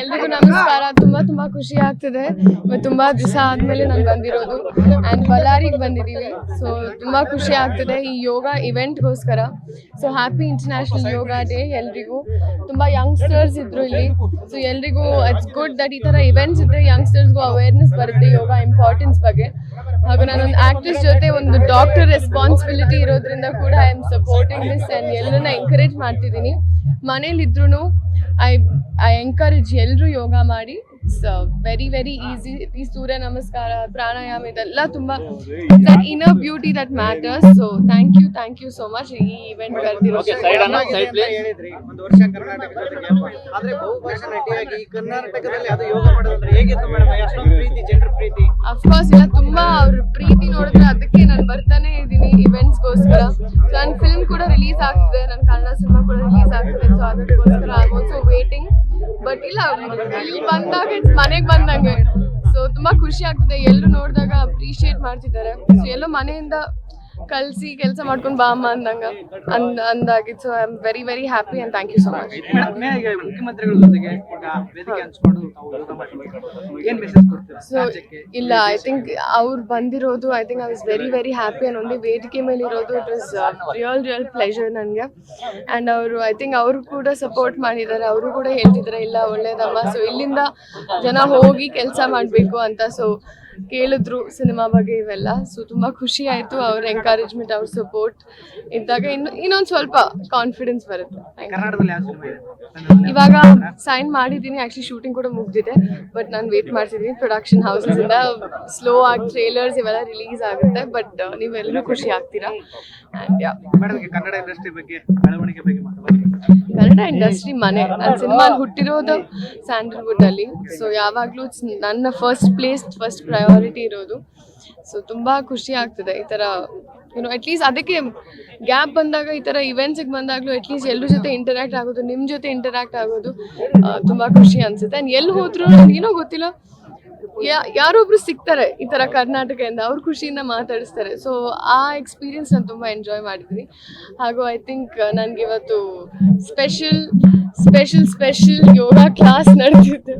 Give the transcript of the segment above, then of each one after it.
ಎಲ್ರಿಗೂ ನಮಸ್ಕಾರ. ತುಂಬಾ ತುಂಬಾ ಖುಷಿ ಆಗ್ತಿದೆ. ತುಂಬಾ ದಿವಸ ಆದ್ಮೇಲೆ ನಾನು ಬಂದಿರೋದು. ಅಂಡ್ ಬಳ್ಳಾರಿಗೆ ಬಂದಿದ್ದೀವಿ ಸೊ ತುಂಬಾ ಖುಷಿ ಆಗ್ತಿದೆ. ಈ yoga ಇವೆಂಟ್ಗೋಸ್ಕರ so happy international yoga day ಎಲ್ರಿಗೂ. ತುಂಬಾ ಯಂಗ್ಸ್ಟರ್ಸ್ ಇದ್ರು ಇಲ್ಲಿ. ಸೊ ಎಲ್ರಿಗೂ ಇಟ್ಸ್ ಗುಡ್ ದಟ್ ಈ ತರ ಇವೆಂಟ್ಸ್ ಇದ್ರೆ ಯಂಗ್ಸ್ಟರ್ಸ್ಗೂ ಅವೇರ್ನೆಸ್ ಬರುತ್ತೆ ಯೋಗ ಇಂಪಾರ್ಟೆನ್ಸ್ ಬಗ್ಗೆ. ಹಾಗೂ ನಾನೊಂದು ಆಕ್ಟ್ರೆಸ್ ಜೊತೆ ಒಂದು ಡಾಕ್ಟರ್ ರೆಸ್ಪಾನ್ಸಿಬಿಲಿಟಿ ಇರೋದ್ರಿಂದ ಕೂಡ I am supporting this and ಎಲ್ಲರನ್ನ ಎಂಕರೇಜ್ ಮಾಡ್ತಿದ್ದೀನಿ. ಮನೇಲಿದ್ರು ಐ ಐ ಎಂಕರೇಜ್ ಎಲ್ಲರೂ ಯೋಗ ಮಾಡಿ. ಇಟ್ಸ್ ವೆರಿ ವೆರಿ ಈಸಿ ಈ ಸೂರ್ಯ ನಮಸ್ಕಾರ ಪ್ರಾಣಾಯಾಮ ಇದೆಲ್ಲ ತುಂಬ that inner beauty that matters so thank you thank you so much ಈ ಇವೆಂಟ್ ಕರೆದಿರೋ Okay, side ಅಣ್ಣ, side ಅಂತ please. ಹೇಳಿದ್ರಿ. ಒಂದು ವರ್ಷ ಕರ್ನಾಟಕ ಜೊತೆಗೆ ಆದ್ರೆ ಬಹುಭಾಷಾ ನಟಿಯಾಗಿ ಈ ಕರ್ನಾಟಕದಲ್ಲಿ ಅದು ಯೋಗ ಮಾಡೋದಂದ್ರೆ ಹೇಗಿತ್ತು ಮೇಡಮ್ ಅಷ್ಟೊಂದು ಪ್ರೀತಿ ಜನರ ಪ್ರೀತಿ. ಅಫ್ಕೋರ್ಸ್ ಇಲ್ಲ ತುಂಬಾ ಅವ್ರ ಪ್ರೀತಿ ನೋಡಿದ್ರೆ ಅದಕ್ಕೆ ನಾನು ಬರ್ತಾನೆ ಇದೀನಿ ಇವೆಂಟ್ಸ್ಗೋಸ್ಕರ ನನ್ನ ಫಿಲ್ಮ್ ಕೂಡ ರಿಲೀಸ್ ಆಗ್ತಿದೆ ನನ್ನ ಕನ್ನಡ ಸಿನಿಮಾ ಕೂಡ ರಿಲೀಸ್ ಆಗ್ತಿದೆ ಸೊ ಅದಕ್ಕೋಸ್ಕರ ಐ ಆಲ್ಸೋ ವೇಟಿಂಗ್ ಬಟ್ ಇಲ್ಲ ಇಲ್ಲಿ ಬಂದಾಗ, ಮನೆಗೆ ಬಂದಂಗೆ. ಸೊ ತುಂಬಾ ಖುಷಿ ಆಗ್ತಿದೆ. ಎಲ್ಲರೂ ನೋಡಿದಾಗ ಅಪ್ರಿಷಿಯೇಟ್ ಮಾಡ್ತಿದ್ದಾರೆ. ಸೊ ಎಲ್ಲೋ ಮನೆಯಿಂದ ಕಳ್ಸಿ ಕೆಲಸ ಮಾಡ್ಕೊಂಡು ಬಾ ಅಮ್ಮ ಅಂದಂಗ. ಅಂದ್, ಅಂದಾಗಿತ್ತು. So I am very very happy and thank you so much ಮುಖ್ಯಮಂತ್ರಿಗಳ ಜೊತೆಗೆ ಸೊ ಇಲ್ಲ ಐ ಥಿಂಕ್ ಅವ್ರು ಬಂದಿರೋದು I think I was very very happy on ಒಂದೇ ವೇದಿಕೆ ಮೇಲೆ ಇರೋದು it is real real pleasure ನನಗೆ. ಆ್ಯಂಡ್ ಅವರು ಐ ಥಿಂಕ್ ಅವರು ಕೂಡ ಸಪೋರ್ಟ್ ಮಾಡಿದ್ದಾರೆ. ಅವರು ಕೂಡ ಹೇಳ್ತಿದ್ರೆ ಇಲ್ಲ, ಒಳ್ಳೇದಮ್ಮ. ಸೊ ಇಲ್ಲಿಂದ ಜನ ಹೋಗಿ ಕೆಲಸ ಮಾಡಬೇಕು ಅಂತ. ಸೊ ಕೇಳಿದ್ರು ಸಿನಿಮಾ ಬಗ್ಗೆ ಇವೆಲ್ಲ. ಸೊ ತುಂಬ ಖುಷಿ ಆಯಿತು ಅವ್ರ ಎಂಕರೇಜ್ಮೆಂಟ್ ಅವ್ರ ಸಪೋರ್ಟ್ ಇದ್ದಾಗ ಇನ್ನು ಇನ್ನೊಂದು ಸ್ವಲ್ಪ ಕಾನ್ಫಿಡೆನ್ಸ್ ಬರುತ್ತೆ. ಇವಾಗ ಸೈನ್ ಮಾಡಿದ್ದೀನಿ. ಆ್ಯಕ್ಚುಲಿ ಶೂಟಿಂಗ್ ಕೂಡ ಮುಗ್ದಿದೆ ಬಟ್ ನಾನು ವೇಟ್ ಮಾಡ್ತಿದ್ದೀನಿ ಪ್ರೊಡಕ್ಷನ್ ಹೌಸಸ್ ಇಂದ ಸ್ಲೋ ಆಗಿ ಟ್ರೇಲರ್ಸ್ ಇವೆಲ್ಲ ರಿಲೀಸ್ ಆಗುತ್ತೆ ಬಟ್ ನೀವೆಲ್ಲರೂ ಖುಷಿ ಆಗ್ತೀರಾ? ಆ್ಯಂಡ್ ಯಾ ಕನ್ನಡ ಇಂಡಸ್ಟ್ರಿ ಬಗ್ಗೆ ಬೆಳವಣಿಗೆ ಬಗ್ಗೆ ಕನ್ನಡ ಇಂಡಸ್ಟ್ರಿ ಮನೆ ನನ್ನ ಸಿನಿಮಾ ಹುಟ್ಟಿರೋದು ಸ್ಯಾಂಡಲ್ವುಡ್ ಅಲ್ಲಿ. ಸೊ ಯಾವಾಗಲೂ ನನ್ನ ಫಸ್ಟ್ ಪ್ಲೇಸ್ ಫಸ್ಟ್ ಪ್ರಯಾರಿಟಿ ಇರೋದು. ಸೊ ತುಂಬಾ ಖುಷಿ ಆಗ್ತದೆ ಈ ತರ ಯುನೋ ಅಟ್ಲೀಸ್ಟ್ ಅದಕ್ಕೆ ಗ್ಯಾಪ್ ಬಂದಾಗ ಈ ತರ ಥರ ಇವೆಂಟ್ಸಿಗೆ ಬಂದಾಗಲೂ ಅಟ್ಲೀಸ್ಟ್ ಎಲ್ಲರ ಜೊತೆ ಇಂಟರಾಕ್ಟ್ ಆಗೋದು ನಿಮ್ಮ ಜೊತೆ ಇಂಟರಾಕ್ಟ್ ಆಗೋದು ತುಂಬಾ ಖುಷಿ ಅನ್ಸುತ್ತೆ. ಅಂಡ್ ಎಲ್ಲಿ ಹೋದ್ರು ಏನೋ ಗೊತ್ತಿಲ್ಲ ಯಾರೊಬ್ರು ಸಿಗ್ತಾರೆ ಈ ತರ ಕರ್ನಾಟಕದಿಂದ ಅವ್ರ ಖುಷಿಯಿಂದ ಮಾತಾಡಿಸ್ತಾರೆ. ಸೊ ಆ ಎಕ್ಸ್ಪೀರಿಯನ್ಸ್ ನಾನು ತುಂಬಾ ಎಂಜಾಯ್ ಮಾಡಿದ್ದೀನಿ. ಹಾಗೂ ಐ ಥಿಂಕ್ ನನಗೆ ಇವತ್ತು special special special yoga class ನಡೆದಿದ್ದು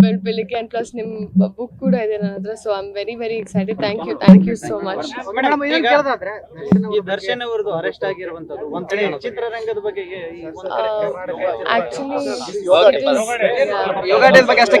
ಬೆಳ್ ಬೆಳಿಗ್ಗೆ ಆ್ಯಂಡ್ ಪ್ಲಸ್ ನಿಮ್ಮ ಬುಕ್ ಕೂಡ ಇದೆ ನನ್ನ ಹತ್ರ. So I am very very excited thank you thank you so much actually ಈಗ ಕೇಳೋದಾದ್ರೆ? ಈ ದರ್ಶನ್ ಅವರದು ಅರೆಸ್ಟ್ ಆಗಿರುವಂತದ್ದು ಒಂದ್ ಕಡೆ ಚಿತ್ರರಂಗದ ಬಗ್ಗೆ ಈ ಒಂದ್ ಯೋಗ ಡೇ ಬಗ್ಗೆ ಅಷ್ಟೇ